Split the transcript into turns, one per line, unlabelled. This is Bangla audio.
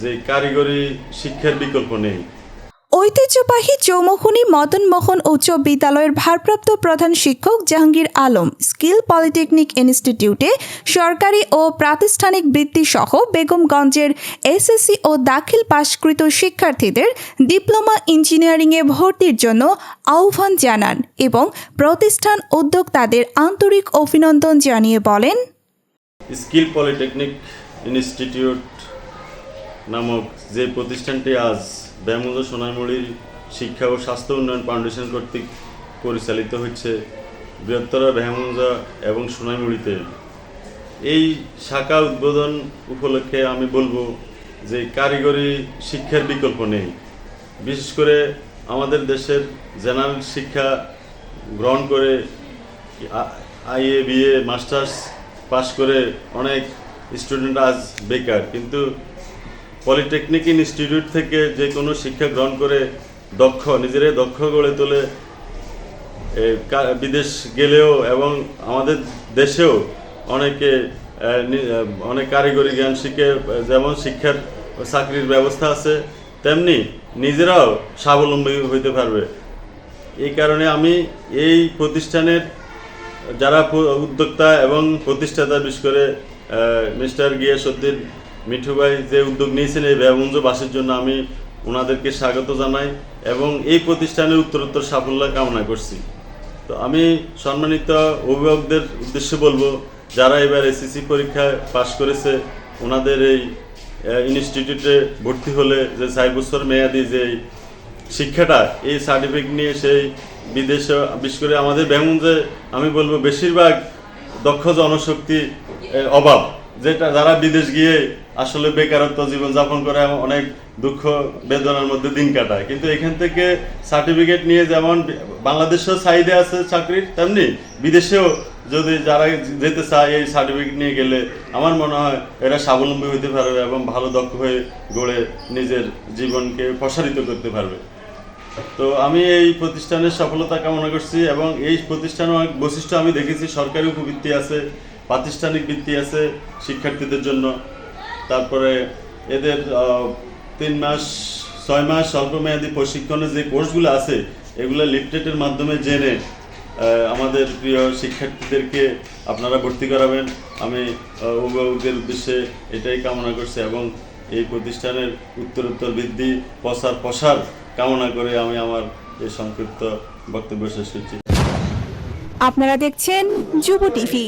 যে কারিগরি শিক্ষার বিকল্প নেই।
ঐতিহ্যবাহী চৌমুহনী মদন মোহন উচ্চ বিদ্যালয়ের ভারপ্রাপ্ত প্রধান শিক্ষক জাহাঙ্গীর আলম স্কিল পলিটেকনিক ইনস্টিটিউটে সরকারি ও প্রাতিষ্ঠানিক বৃত্তি সহ বেগমগঞ্জের এসএসসি ও দাখিল পাশকৃত শিক্ষার্থীদের ডিপ্লোমা ইঞ্জিনিয়ারিংয়ে ভর্তির জন্য আহ্বান জানান এবং প্রতিষ্ঠান উদ্যোক্তাদের আন্তরিক অভিনন্দন জানিয়ে বলেন।
স্কিল পলিটেকনিক ইনস্টিটিউট নামক যে প্রতিষ্ঠানটি আজ ব্যায়ামগঞ্জ সোনাইমুড়ির শিক্ষা ও স্বাস্থ্য উন্নয়ন ফাউন্ডেশন কর্তৃক পরিচালিত হচ্ছে বৃহত্তর ব্যায়ামগঞ্জ এবং সোনাইমুড়িতে। এই শাখা উদ্বোধন উপলক্ষে আমি বলব যে কারিগরি শিক্ষার বিকল্প নেই। বিশেষ করে আমাদের দেশের জেনারেল শিক্ষা গ্রহণ করে আইএ, বিএ, মাস্টার্স পাশ করে অনেক স্টুডেন্ট আজ বেকার। কিন্তু পলিটেকনিক ইনস্টিটিউট থেকে যে কোনো শিক্ষা গ্রহণ করে দক্ষ, নিজেরাই দক্ষ গড়ে তোলে বিদেশ গেলেও এবং আমাদের দেশেও অনেকে অনেক কারিগরি জ্ঞান শিখে, যেমন শিক্ষার চাকরির ব্যবস্থা আছে, তেমনি নিজেরাও স্বাবলম্বী হইতে পারবে। এই কারণে আমি এই প্রতিষ্ঠানের যারা উদ্যোক্তা এবং প্রতিষ্ঠাতা বিশেষ করে মিস্টার গিয়াসুদ্দিন মিঠু ভাই যে উদ্যোগ নিয়েছেন এই ব্যবঞ্জ বাসের জন্য আমি ওনাদেরকে স্বাগত জানাই এবং এই প্রতিষ্ঠানের উত্তরোত্তর সাফল্য কামনা করছি। তো আমি সম্মানিত অভিভাবকদের উদ্দেশ্যে বলব, যারা এবার এসএসসি পরীক্ষায় পাশ করেছে, ওনাদের এই ইনস্টিটিউটে ভর্তি হলে যে চার বছর মেয়াদি যে শিক্ষাটা, এই সার্টিফিকেট নিয়ে সেই বিদেশে বিশেষ করে আমাদের ব্যাঙ্গঞ্জে আমি বলব, বেশিরভাগ দক্ষ জনশক্তি অভাব, যেটা যারা বিদেশ গিয়ে আসলে বেকারত্ব জীবনযাপন করে এবং অনেক দুঃখ বেদনার মধ্যে দিন কাটায়। কিন্তু এখান থেকে সার্টিফিকেট নিয়ে যেমন বাংলাদেশেও চাহিদা আছে চাকরির, তেমনি বিদেশেও যদি যারা যেতে চায় এই সার্টিফিকেট নিয়ে গেলে আমার মনে হয় এরা স্বাবলম্বী হতে পারবে এবং ভালো দক্ষ হয়ে গড়ে নিজের জীবনকে প্রসারিত করতে পারবে। তো আমি এই প্রতিষ্ঠানের সফলতা কামনা করছি এবং এই প্রতিষ্ঠানের অনেক বৈশিষ্ট্য আমি দেখেছি। সরকারি উপবৃত্তি আছে, প্রাতিষ্ঠানিক বৃত্তি আছে শিক্ষার্থীদের জন্য। তারপরে এদের তিন মাস, ছয় মাস স্বল্পমেয়াদী প্রশিক্ষণের যে কোর্সগুলো আছে, এগুলো লিফটেটের মাধ্যমে জেনে আমাদের প্রিয় শিক্ষার্থীদেরকে আপনারা ভর্তি করাবেন। আমি অভিভাবকদের উদ্দেশ্যে এটাই কামনা করছি এবং এই প্রতিষ্ঠানের উত্তরোত্তর বৃদ্ধি, প্রসার প্রসার কামনা করে আমি আমার এই সংক্ষিপ্ত বক্তব্য শেষ করছি।
আপনারা দেখছেন যুব টিভি।